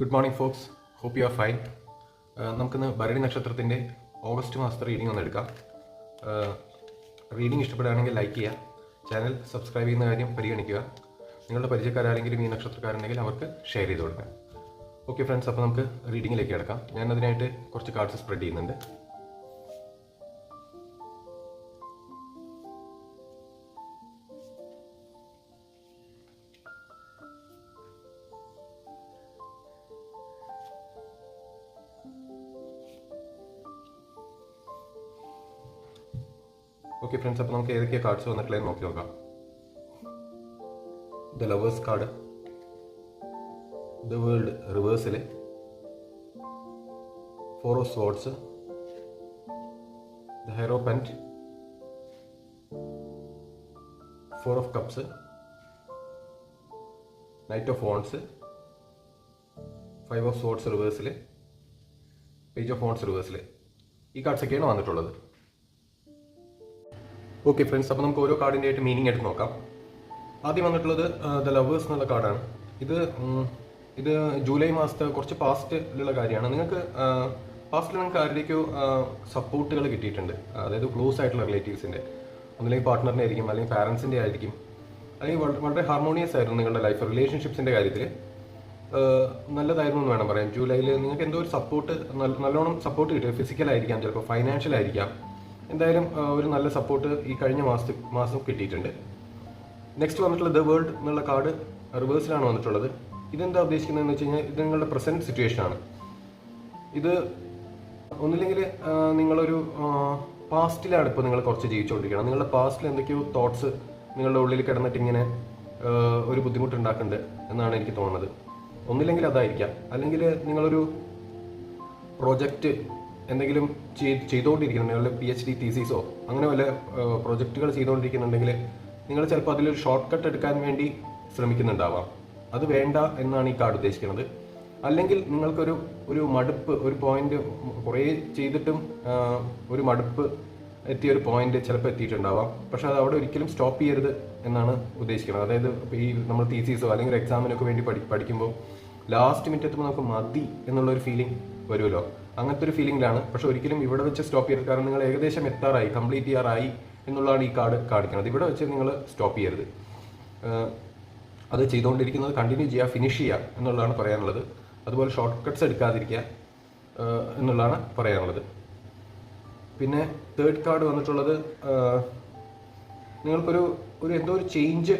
Good morning folks hope you are fine നമുക്കിന്ന് ഭരണി നക്ഷത്രത്തിന്റെ August മാസത്തെ റീഡിംഗ് ഒന്ന് എടുക്കാം. റീഡിംഗ് ഇഷ്ടപ്പെടുകയാണെങ്കിൽ ലൈക്ക് ചെയ്യുക. ചാനൽ സബ്സ്ക്രൈബ് ചെയ്യുന്ന കാര്യം പരിഗണിക്കുക. നിങ്ങളുടെ പരിചയക്കാരാരെങ്കിലും ഈ നക്ഷത്രക്കാരുണ്ടെങ്കിൽ അവർക്ക് ഷെയർ ചെയ്ത് കൊടുക്കാം ഓക്കെ ഫ്രണ്ട്സ് അപ്പോൾ നമുക്ക് റീഡിങ്ങിലേക്ക് കിടക്കാം. ഞാൻ അതിനായിട്ട് കുറച്ച് കാർഡ്സ് സ്പ്രെഡ് ചെയ്യുന്നുണ്ട്. ഓക്കെ ഫ്രണ്ട്സ് അപ്പോൾ നമുക്ക് ഏതൊക്കെയാ കാർഡ്സ് വന്നിട്ടുള്ളത് നോക്കി നോക്കാം. The lovers card the world റിവേഴ്സിൽ four of swords the hierophant four of cups knight of phones five of swords റിവേഴ്സിൽ പേജ് ഓഫ് ഫോൺസ് റിവേഴ്സിൽ ഈ കാർഡ്സ് ഒക്കെയാണ് വന്നിട്ടുള്ളത്. ഓക്കെ ഫ്രണ്ട്സ് അപ്പോൾ നമുക്ക് ഓരോ കാർഡിന്റെ ആയിട്ട് മീനിങ് എടുത്ത് നോക്കാം. ആദ്യം വന്നിട്ടുള്ളത് ദ ലവേഴ്സ് എന്നുള്ള കാർഡാണ്. ഇത് ഇത് ജൂലൈ മാസത്തെ കുറച്ച് പാസ്റ്റിലുള്ള കാര്യമാണ്. നിങ്ങൾക്ക് പാസ്റ്റിൽ നിങ്ങൾക്ക് ആരുടെയൊക്കെയോ സപ്പോർട്ടുകൾ കിട്ടിയിട്ടുണ്ട്. അതായത് ക്ലോസ് ആയിട്ടുള്ള റിലേറ്റീവ്സിന്റെ ഒന്നില്ലെങ്കിൽ പാർട്ട്ണറിന്റെ ആയിരിക്കും അല്ലെങ്കിൽ പാരൻസിന്റെ ആയിരിക്കും. അല്ലെങ്കിൽ വളരെ ഹാർമോണിയസ് ആയിരുന്നു നിങ്ങളുടെ ലൈഫ് റിലേഷൻഷിപ്സിന്റെ കാര്യത്തിൽ നല്ലതായിരുന്നു എന്ന് വേണം പറയാം ജൂലൈയിൽ നിങ്ങൾക്ക് എന്തോ ഒരു സപ്പോർട്ട് നല്ലോണം സപ്പോർട്ട് കിട്ടും ഫിസിക്കൽ ആയിരിക്കാം ചിലപ്പോൾ ഫൈനാൻഷ്യൽ ആയിരിക്കാം. എന്തായാലും ഒരു നല്ല സപ്പോർട്ട് ഈ കഴിഞ്ഞ മാസത്തിൽ മാസം കിട്ടിയിട്ടുണ്ട്. നെക്സ്റ്റ് വന്നിട്ടുള്ള ദ വേൾഡ് എന്നുള്ള കാർഡ് റിവേഴ്സിലാണ് വന്നിട്ടുള്ളത്. ഇതെന്താ ഉദ്ദേശിക്കുന്നതെന്ന് വെച്ച് കഴിഞ്ഞാൽ ഇത് നിങ്ങളുടെ സിറ്റുവേഷൻ ആണ്. ഇത് ഒന്നില്ലെങ്കിൽ നിങ്ങളൊരു പാസ്റ്റിലാണ് ഇപ്പോൾ നിങ്ങൾ കുറച്ച് ജീവിച്ചുകൊണ്ടിരിക്കണം നിങ്ങളുടെ പാസ്റ്റിൽ എന്തൊക്കെയോ തോട്ട്സ് നിങ്ങളുടെ ഉള്ളിൽ കിടന്നിട്ട് ഇങ്ങനെ ഒരു ബുദ്ധിമുട്ടുണ്ടാക്കുന്നുണ്ട് എന്നാണ് എനിക്ക് തോന്നുന്നത്. ഒന്നില്ലെങ്കിൽ അതായിരിക്കാം. അല്ലെങ്കിൽ നിങ്ങളൊരു പ്രോജക്റ്റ് എന്തെങ്കിലും ചെയ്തുകൊണ്ടിരിക്കുന്നുണ്ടെങ്കിൽ നിങ്ങളുടെ പി എച്ച് ഡി തീസീസോ അങ്ങനെ വല്ല പ്രൊജക്റ്റുകൾ ചെയ്തുകൊണ്ടിരിക്കുന്നുണ്ടെങ്കിൽ നിങ്ങൾ ചിലപ്പോൾ അതിലൊരു ഷോർട്ട് കട്ട് എടുക്കാൻ വേണ്ടി ശ്രമിക്കുന്നുണ്ടാവാം. അത് വേണ്ട എന്നാണ് ഈ കാർഡ് ഉദ്ദേശിക്കുന്നത്. അല്ലെങ്കിൽ നിങ്ങൾക്കൊരു ഒരു മടുപ്പ് ഒരു പോയിന്റ് കുറേ ചെയ്തിട്ടും ഒരു മടുപ്പ് എത്തിയ ഒരു പോയിന്റ് ചിലപ്പോൾ എത്തിയിട്ടുണ്ടാവാം. പക്ഷെ അത് അവിടെ ഒരിക്കലും സ്റ്റോപ്പ് ചെയ്യരുത് എന്നാണ് ഉദ്ദേശിക്കുന്നത്. അതായത് ഈ നമ്മൾ തീസീസോ അല്ലെങ്കിൽ എക്സാമിനൊക്കെ വേണ്ടി പഠി പഠിക്കുമ്പോൾ ലാസ്റ്റ് മിനിറ്റ് എത്തുമ്പോൾ നമുക്ക് മതി എന്നുള്ള ഒരു ഫീലിംഗ് വരുമല്ലോ. അങ്ങനത്തെ ഒരു ഫീലിംഗിലാണ് പക്ഷെ ഒരിക്കലും ഇവിടെ വെച്ച് സ്റ്റോപ്പ് ചെയ്യരുത്. കാരണം നിങ്ങൾ ഏകദേശം എത്താറായി കംപ്ലീറ്റ് ചെയ്യാറായി എന്നുള്ളതാണ് ഈ കാർഡ് കാണിക്കുന്നത്. ഇവിടെ വെച്ച് നിങ്ങൾ സ്റ്റോപ്പ് ചെയ്യരുത്. അത് ചെയ്തുകൊണ്ടിരിക്കുന്നത് കണ്ടിന്യൂ ചെയ്യുക ഫിനിഷ് ചെയ്യുക എന്നുള്ളതാണ് പറയാനുള്ളത്. അതുപോലെ ഷോർട്ട് കട്ട്സ് എടുക്കാതിരിക്കുക എന്നുള്ളതാണ് പറയാനുള്ളത്. പിന്നെ തേർഡ് കാർഡ് വന്നിട്ടുള്ളത് നിങ്ങൾക്കൊരു ഒരു എന്തോ ഒരു ചേഞ്ച്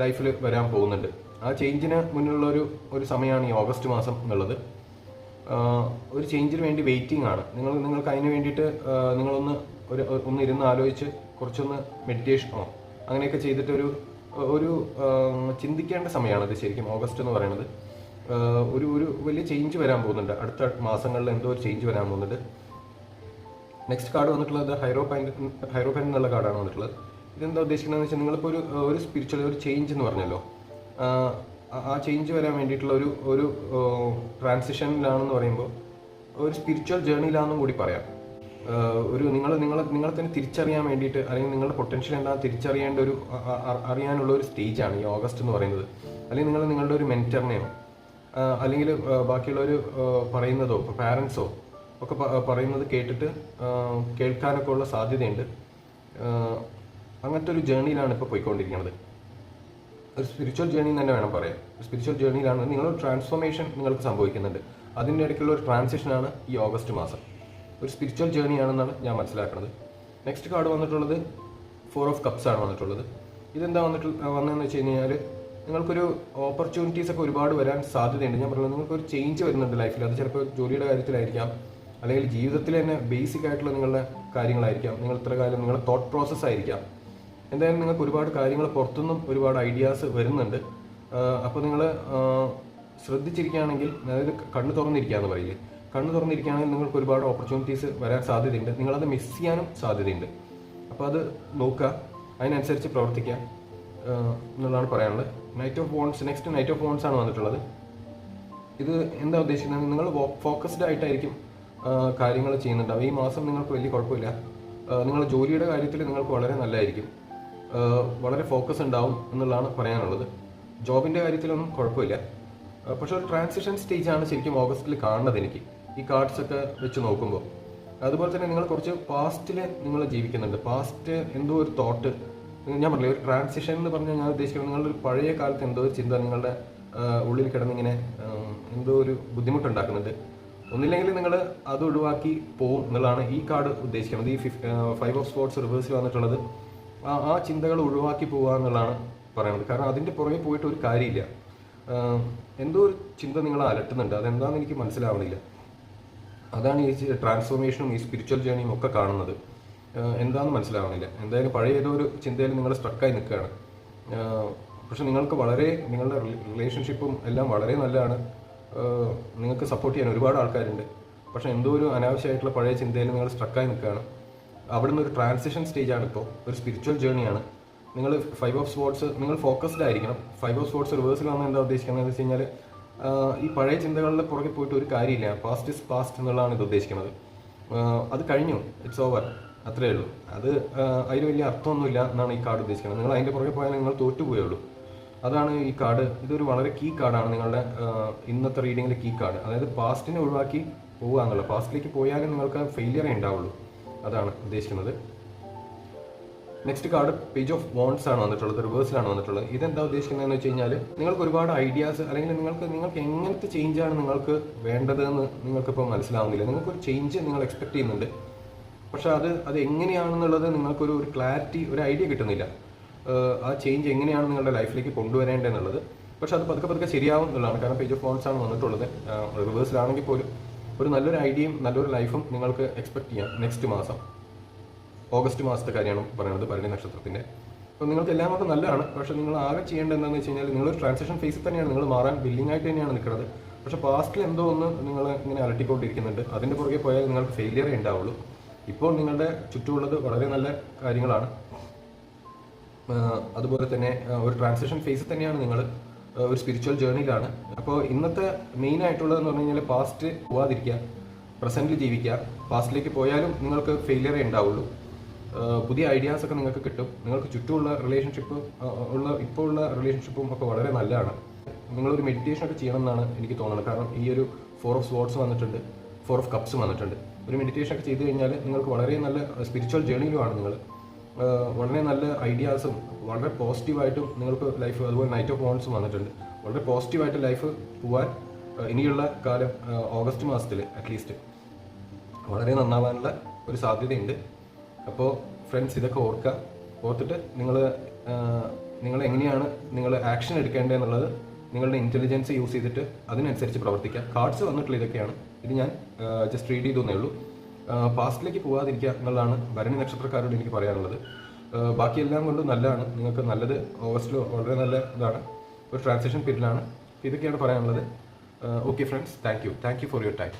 ലൈഫിൽ വരാൻ പോകുന്നുണ്ട്. ആ ചേഞ്ചിന് മുന്നിലുള്ള ഒരു ഒരു സമയമാണ് ഈ ഓഗസ്റ്റ് മാസം എന്നുള്ളത്. ഒരു ചേഞ്ചിന് വേണ്ടി വെയിറ്റിംഗ് ആണ്. നിങ്ങൾ നിങ്ങൾക്ക് അതിന് വേണ്ടിയിട്ട് നിങ്ങളൊന്ന് ഒരു ഒന്ന് ഇരുന്ന് ആലോചിച്ച് കുറച്ചൊന്ന് മെഡിറ്റേഷനോ അങ്ങനെയൊക്കെ ചെയ്തിട്ടൊരു ഒരു ചിന്തിക്കേണ്ട സമയമാണ് ഇത് ശരിക്കും. ഓഗസ്റ്റ് എന്ന് പറയുന്നത്. ഒരു ഒരു വലിയ ചേഞ്ച് വരാൻ പോകുന്നുണ്ട്. അടുത്ത മാസങ്ങളിൽ എന്തോ ഒരു ചേഞ്ച് വരാൻ പോകുന്നുണ്ട്. നെക്സ്റ്റ് കാർഡ് വന്നിട്ടുള്ളത് ഹൈറോ പൈൻ ഹൈറോ പൈൻ എന്നുള്ള കാർഡാണ് വന്നിട്ടുള്ളത്. ഇതെന്താ ഉദ്ദേശിക്കുന്നത് വെച്ചാൽ നിങ്ങളിപ്പോൾ ഒരു ഒരു സ്പിരിച്വൽ ഒരു ചേഞ്ച് എന്ന് പറഞ്ഞല്ലോ. ആ- ചേഞ്ച് വരാൻ വേണ്ടിയിട്ടുള്ള ഒരു ഒരു ട്രാൻസിഷനിലാണെന്ന് പറയുമ്പോൾ ഒരു സ്പിരിച്വൽ ജേർണിയിലാണെന്നും കൂടി പറയാം. ഒരു നിങ്ങൾ നിങ്ങൾ നിങ്ങളെ തന്നെ തിരിച്ചറിയാൻ വേണ്ടിയിട്ട് അല്ലെങ്കിൽ നിങ്ങളുടെ പൊട്ടൻഷ്യൽ എന്താണെന്ന് തിരിച്ചറിയേണ്ട ഒരു അറിയാനുള്ള ഒരു സ്റ്റേജാണ് ഈ ഓഗസ്റ്റ് എന്ന് പറയുന്നത്. അല്ലെങ്കിൽ നിങ്ങൾ നിങ്ങളുടെ ഒരു മെന്ററിനെയോ അല്ലെങ്കിൽ ബാക്കിയുള്ളവർ പറയുന്നതോ ഇപ്പോൾ പാരൻസോ ഒക്കെ പറയുന്നത് കേട്ടിട്ട് കേൾക്കാനൊക്കെ ഉള്ള സാധ്യതയുണ്ട്. അങ്ങനത്തെ ഒരു ജേർണിയിലാണ് ഇപ്പോൾ പോയിക്കൊണ്ടിരിക്കുന്നത്. ഒരു സ്പിരിച്വൽ ജേണി എന്ന് തന്നെ വേണം പറയാം സ്പിരിച്വൽ ജേണിയിലാണ് നിങ്ങൾ ട്രാൻസ്ഫോർമേഷൻ നിങ്ങൾക്ക് സംഭവിക്കുന്നുണ്ട്. അതിന്റെ ഇടയ്ക്കുള്ള ഒരു ട്രാൻസിഷനാണ് ഈ ഓഗസ്റ്റ് മാസം. ഒരു സ്പിരിച്വൽ ജേർണി ആണെന്നാണ് ഞാൻ മനസ്സിലാക്കുന്നത്. നെക്സ്റ്റ് കാർഡ് വന്നിട്ടുള്ളത് ഫോർ ഓഫ് കപ്സ് ആണ് വന്നിട്ടുള്ളത്. ഇതെന്താ വന്നിട്ട് വന്നതെന്ന് വെച്ച് കഴിഞ്ഞാൽ നിങ്ങൾക്കൊരു ഓപ്പർച്യൂണിറ്റീസ് ഒക്കെ ഒരുപാട് വരാൻ സാധ്യതയുണ്ട്. ഞാൻ പറഞ്ഞത് നിങ്ങൾക്കൊരു ചേഞ്ച് വരുന്നുണ്ട് ലൈഫിൽ അത് ചിലപ്പോൾ ജോലിയുടെ കാര്യത്തിലായിരിക്കാം അല്ലെങ്കിൽ ജീവിതത്തിൽ തന്നെ ബേസിക് ആയിട്ടുള്ള നിങ്ങളുടെ കാര്യങ്ങളായിരിക്കാം. നിങ്ങൾ ഇത്ര കാലം നിങ്ങളുടെ തോട്ട് പ്രോസസ്സ് ആയിരിക്കാം. എന്തായാലും നിങ്ങൾക്ക് ഒരുപാട് കാര്യങ്ങൾ പുറത്തുനിന്നും ഒരുപാട് ഐഡിയാസ് വരുന്നുണ്ട്. അപ്പോൾ നിങ്ങൾ ശ്രദ്ധിച്ചിരിക്കുകയാണെങ്കിൽ അതായത് കണ്ണ് തുറന്നിരിക്കുകയെന്ന് പറയില്ലേ? കണ്ണ് തുറന്നിരിക്കുകയാണെങ്കിൽ നിങ്ങൾക്ക് ഒരുപാട് ഓപ്പർച്യൂണിറ്റീസ് വരാൻ സാധ്യതയുണ്ട്. നിങ്ങളത് മിസ് ചെയ്യാനും സാധ്യതയുണ്ട്. അപ്പോൾ അത് നോക്കുക. അതിനനുസരിച്ച് പ്രവർത്തിക്കുക. എന്നുള്ളതാണ് പറയാനുള്ളത്. Night of phones next night of phones ആണ് വന്നിട്ടുള്ളത്. ഇത് എന്താ ഉദ്ദേശിക്കുന്നത്? നിങ്ങൾ ഫോക്കസ്ഡ് ആയിട്ടായിരിക്കും കാര്യങ്ങൾ ചെയ്യുന്നുണ്ടാവും ഈ മാസം നിങ്ങൾക്ക് വലിയ കുഴപ്പമില്ല. നിങ്ങളുടെ ജോലിയുടെ കാര്യത്തിൽ നിങ്ങൾക്ക് വളരെ നല്ലതായിരിക്കും. വളരെ ഫോക്കസ് ഉണ്ടാവും എന്നുള്ളതാണ് പറയാനുള്ളത്. ജോബിന്റെ കാര്യത്തിലൊന്നും കുഴപ്പമില്ല. പക്ഷേ ഒരു ട്രാൻസിഷൻ സ്റ്റേജാണ് ശരിക്കും ഓഗസ്റ്റിൽ കാണുന്നത് എനിക്ക്. ഈ കാർഡ്സ് ഒക്കെ വെച്ച് നോക്കുമ്പോൾ അതുപോലെ തന്നെ നിങ്ങൾ കുറച്ച് പാസ്റ്റിൽ നിങ്ങൾ ജീവിക്കുന്നുണ്ട്. പാസ്റ്റ് എന്തോ ഒരു തോട്ട് ഞാൻ പറഞ്ഞില്ല ഒരു ട്രാൻസിഷൻ എന്ന് പറഞ്ഞാൽ ഞാൻ ഉദ്ദേശിക്കുന്നത് നിങ്ങളുടെ പഴയ കാലത്ത് എന്തോ ഒരു ചിന്ത നിങ്ങളുടെ ഉള്ളിൽ കിടന്നിങ്ങനെ എന്തോ ഒരു ബുദ്ധിമുട്ടുണ്ടാക്കുന്നുണ്ട്. ഒന്നില്ലെങ്കിൽ നിങ്ങൾ അത് ഒഴിവാക്കി പോകും എന്നുള്ളതാണ് ഈ കാർഡ് ഉദ്ദേശിക്കുന്നത്. ഈ ഫൈവ് ഓഫ് സ്പോർട്സ് റിവേഴ്സിൽ വന്നിട്ടുള്ളത്. ആ ചിന്തകൾ ഒഴിവാക്കി പോവുക എന്നുള്ളതാണ് പറയുന്നത്. കാരണം അതിന്റെ പുറകെ പോയിട്ട് ഒരു കാര്യമില്ല. എന്തോ ഒരു ചിന്ത നിങ്ങളെ അലട്ടുന്നുണ്ട്. അതെന്താണെന്ന് എനിക്ക് മനസ്സിലാവണില്ല. അതാണ് ഈ ട്രാൻസ്ഫോർമേഷനും ഈ സ്പിരിച്വൽ ജേണിയും ഒക്കെ കാണുന്നത്. എന്താണെന്ന് മനസ്സിലാവണില്ല. എന്തായാലും പഴയ ഏതോ ഒരു ചിന്തയിൽ നിങ്ങൾ സ്ട്രക്കായി നിൽക്കുകയാണ്. പക്ഷെ നിങ്ങൾക്ക് വളരെ നിങ്ങളുടെ റിലേഷൻഷിപ്പും എല്ലാം വളരെ നല്ലതാണ്. നിങ്ങൾക്ക് സപ്പോർട്ട് ചെയ്യാൻ ഒരുപാട് ആൾക്കാരുണ്ട്. പക്ഷെ എന്തോ ഒരു അനാവശ്യമായിട്ടുള്ള പഴയ ചിന്തയിൽ നിങ്ങൾ സ്ട്രക്കായി നിൽക്കുകയാണ്. അവിടുന്ന് ഒരു ട്രാൻസിഷൻ സ്റ്റേജ് ആണ് ഇപ്പോൾ ഒരു സ്പിരിച്വൽ ജേണിയാണ് നിങ്ങൾ ഫൈവ് ഓഫ് സ്പോർട്സ് നിങ്ങൾ ഫോക്കസ്ഡ് ആയിരിക്കണം. ഫൈവ് ഓഫ് സ്പോർട്സ് റിവേഴ്സിൽ വന്ന് എന്താ ഉദ്ദേശിക്കുന്നത്? വെച്ച് കഴിഞ്ഞാൽ ഈ പഴയ ചിന്തകളുടെ പുറകെ പോയിട്ട് ഒരു കാര്യമില്ല. പാസ്റ്റ് ഇസ് പാസ്റ്റ് എന്നുള്ളതാണ് ഇത് ഉദ്ദേശിക്കുന്നത്. അത് കഴിഞ്ഞു. ഇറ്റ്സ് ഓവർ അത്രയേ ഉള്ളൂ. അത് അതിന് വലിയ അർത്ഥമൊന്നുമില്ല എന്നാണ് ഈ കാർഡ് ഉദ്ദേശിക്കുന്നത്. നിങ്ങൾ അതിന്റെ പുറകെ പോയാൽ നിങ്ങൾ തോറ്റുപോയുള്ളൂ. അതാണ് ഈ കാർഡ് ഇതൊരു വളരെ കീ കാർഡാണ് നിങ്ങളുടെ ഇന്നത്തെ റീഡിങ്ങിലെ കീ കാർഡ് അതായത് പാസ്റ്റിനെ ഒഴിവാക്കി പോകുക എന്നുള്ളത്. പാസ്റ്റിലേക്ക് പോയാലും നിങ്ങൾക്ക് ഫെയിലിയറേ ഉണ്ടാവുള്ളൂ. അതാണ് ഉദ്ദേശിക്കുന്നത്. നെക്സ്റ്റ് കാർഡ് പേജ് ഓഫ് ബോൺസ് ആണ് വന്നിട്ടുള്ളത് റിവേഴ്സിലാണ് വന്നിട്ടുള്ളത്. ഇതെന്താ ഉദ്ദേശിക്കുന്നതെന്ന് വെച്ച് കഴിഞ്ഞാൽ നിങ്ങൾക്ക് ഒരുപാട് ഐഡിയാസ് അല്ലെങ്കിൽ നിങ്ങൾക്ക് നിങ്ങൾക്ക് എങ്ങനത്തെ ചേഞ്ച് ആണ് നിങ്ങൾക്ക് വേണ്ടതെന്ന് നിങ്ങൾക്കിപ്പോൾ മനസ്സിലാവുന്നില്ല. നിങ്ങൾക്കൊരു ചേഞ്ച് നിങ്ങൾ എക്സ്പെക്ട് ചെയ്യുന്നുണ്ട്. പക്ഷേ അത് അത് എങ്ങനെയാണെന്നുള്ളത് നിങ്ങൾക്കൊരു ഒരു ക്ലാരിറ്റി ഒരു ഐഡിയ കിട്ടുന്നില്ല. ആ ചേഞ്ച് എങ്ങനെയാണ് നിങ്ങളുടെ ലൈഫിലേക്ക് കൊണ്ടുവരേണ്ടതെന്നുള്ളത്. പക്ഷേ അത് പതുക്കെ പതുക്കെ ശരിയാവും എന്നുള്ളതാണ്. കാരണം പേജ് ഓഫ് ബോൺസ് ആണ് വന്നിട്ടുള്ളത്. റിവേഴ്സിലാണെങ്കിൽ പോലും ഒരു നല്ലൊരു ഐഡിയയും നല്ലൊരു ലൈഫും നിങ്ങൾക്ക് എക്സ്പെക്ട് ചെയ്യാം നെക്സ്റ്റ് മാസം. ഓഗസ്റ്റ് മാസത്തെ കാര്യമാണ് പറയുന്നത് ഭരണി നക്ഷത്രത്തിന്റെ അപ്പോൾ നിങ്ങൾക്ക് എല്ലാം കൊണ്ട് നല്ലതാണ്. പക്ഷേ നിങ്ങൾ ആകെ ചെയ്യേണ്ടത് എന്താണെന്ന് വെച്ച് കഴിഞ്ഞാൽ നിങ്ങൾ ട്രാൻസാക്ഷൻ ഫേസിൽ തന്നെയാണ് നിങ്ങൾ മാറാൻ ബില്ലിംഗ് ആയിട്ട് തന്നെയാണ് നിൽക്കുന്നത്. പക്ഷെ പാസ്റ്റിൽ എന്തോ ഒന്ന് നിങ്ങൾ ഇങ്ങനെ അലട്ടിക്കൊണ്ടിരിക്കുന്നുണ്ട്. അതിന്റെ പുറകെ പോയാൽ നിങ്ങൾക്ക് ഫെയിലിയറേ ഉണ്ടാവുള്ളൂ. ഇപ്പോൾ നിങ്ങളുടെ ചുറ്റുമുള്ളത് വളരെ നല്ല കാര്യങ്ങളാണ്. അതുപോലെ തന്നെ ഒരു ട്രാൻസാക്ഷൻ ഫേസിൽ തന്നെയാണ് നിങ്ങൾ ഒരു സ്പിരിച്വൽ ജേർണിയിലാണ് അപ്പോൾ ഇന്നത്തെ മെയിൻ ആയിട്ടുള്ളതെന്ന് പറഞ്ഞു കഴിഞ്ഞാൽ പാസ്റ്റ് പോവാതിരിക്കുക പ്രസന്റിൽ ജീവിക്കുക. പാസ്റ്റിലേക്ക് പോയാലും നിങ്ങൾക്ക് ഫെയിലിയറേ ഉണ്ടാവുള്ളൂ. പുതിയ ഐഡിയാസ് ഒക്കെ നിങ്ങൾക്ക് കിട്ടും. നിങ്ങൾക്ക് ചുറ്റുമുള്ള റിലേഷൻഷിപ്പ് ഉള്ള ഇപ്പോൾ ഉള്ള റിലേഷൻഷിപ്പും ഒക്കെ വളരെ നല്ലതാണ്. നിങ്ങളൊരു മെഡിറ്റേഷൻ ഒക്കെ ചെയ്യണം എന്നാണ് എനിക്ക് തോന്നുന്നത്. കാരണം ഈ ഒരു ഫോർ ഓഫ് സ്പോർട്സ് വന്നിട്ടുണ്ട് ഫോർ ഓഫ് കപ്സ് വന്നിട്ടുണ്ട്. ഒരു മെഡിറ്റേഷൻ ഒക്കെ ചെയ്ത് കഴിഞ്ഞാൽ നിങ്ങൾക്ക് വളരെ നല്ല സ്പിരിച്വൽ ജേണിയിലുമാണ് നിങ്ങൾ വളരെ നല്ല ഐഡിയാസും വളരെ പോസിറ്റീവായിട്ടും നിങ്ങൾക്ക് ലൈഫ് അതുപോലെ നൈറ്റ് ഓഫ് ഓൺസ് വന്നിട്ടുണ്ട്. വളരെ പോസിറ്റീവായിട്ട് ലൈഫ് പോവാൻ ഇനിയുള്ള കാലം ഓഗസ്റ്റ് മാസത്തിൽ അറ്റ്ലീസ്റ്റ് വളരെ നന്നാവാനുള്ള ഒരു സാധ്യതയുണ്ട്. അപ്പോൾ ഫ്രണ്ട്സ് ഇതൊക്കെ ഓർക്കുക ഓർത്തിട്ട് നിങ്ങൾ നിങ്ങൾ എങ്ങനെയാണ് നിങ്ങൾ ആക്ഷൻ എടുക്കേണ്ടതെന്നുള്ളത് നിങ്ങളുടെ ഇന്റലിജൻസ് യൂസ് ചെയ്തിട്ട് അതിനനുസരിച്ച് പ്രവർത്തിക്കുക കാർഡ്സ് വന്നിട്ടുള്ള ഇതൊക്കെയാണ്. ഇത് ഞാൻ ജസ്റ്റ് റീഡ് ചെയ്തേ ഉള്ളൂ. പാസ്റ്റിലേക്ക് പോകാതിരിക്കുക എന്നുള്ളതാണ് ഭരണി നക്ഷത്രക്കാരോട് എനിക്ക് പറയാനുള്ളത്. ബാക്കിയെല്ലാം കൊണ്ടും നല്ലതാണ്. നിങ്ങൾക്ക് നല്ലത് ഓഗസ്റ്റിൽ വളരെ നല്ല ഇതാണ്. ഒരു ട്രാൻസാക്ഷൻ പീരീഡിലാണ് ഇതൊക്കെയാണ് പറയാനുള്ളത്. Okay friends thank you thank you for your time